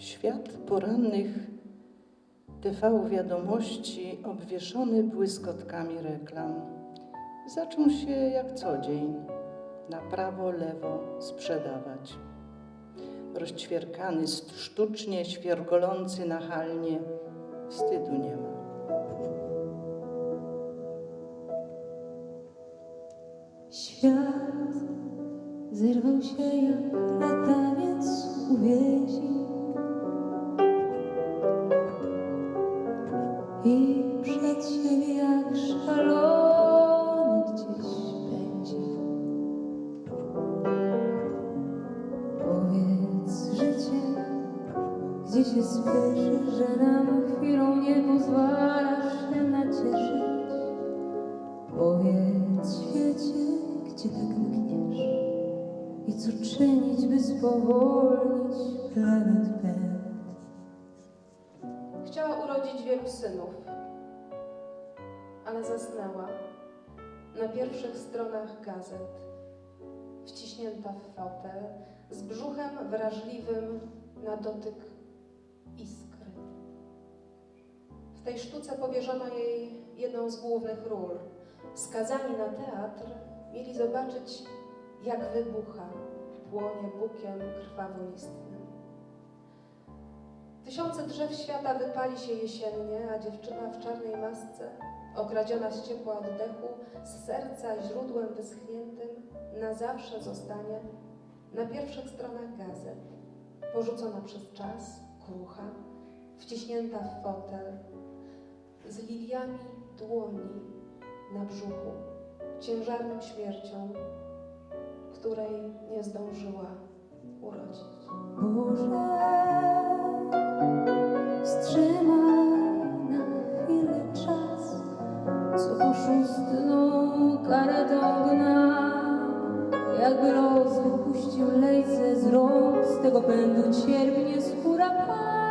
Świat porannych TV wiadomości obwieszony błyskotkami reklam zaczął się jak co dzień na prawo, lewo sprzedawać. Rozćwierkany, sztucznie świergolący nachalnie, wstydu nie ma. Świat zerwał się jak latawiec z gdzie się spieszy, że nam chwilą nie pozwalasz się nacieszyć. Powiedz świecie, gdzie tak mkniesz i co czynić, by spowolnić planet pęd. Chciała urodzić wielu synów, ale zasnęła na pierwszych stronach gazet, wciśnięta w fotel, z brzuchem wrażliwym na dotyk iskry. W tej sztuce powierzono jej jedną z głównych ról. Skazani na teatr mieli zobaczyć, jak wybucha, płonie bukiem krwawoistnym. Tysiące drzew świata wypali się jesiennie, a dziewczyna w czarnej masce, okradziona z ciepła oddechu, z serca źródłem wyschniętym, na zawsze zostanie na pierwszych stronach gazet, porzucona przez czas, krucha, wciśnięta w fotel, z liliami dłoni na brzuchu, ciężarną śmiercią, której nie zdążyła urodzić. Boże, quando te ergues por acaso.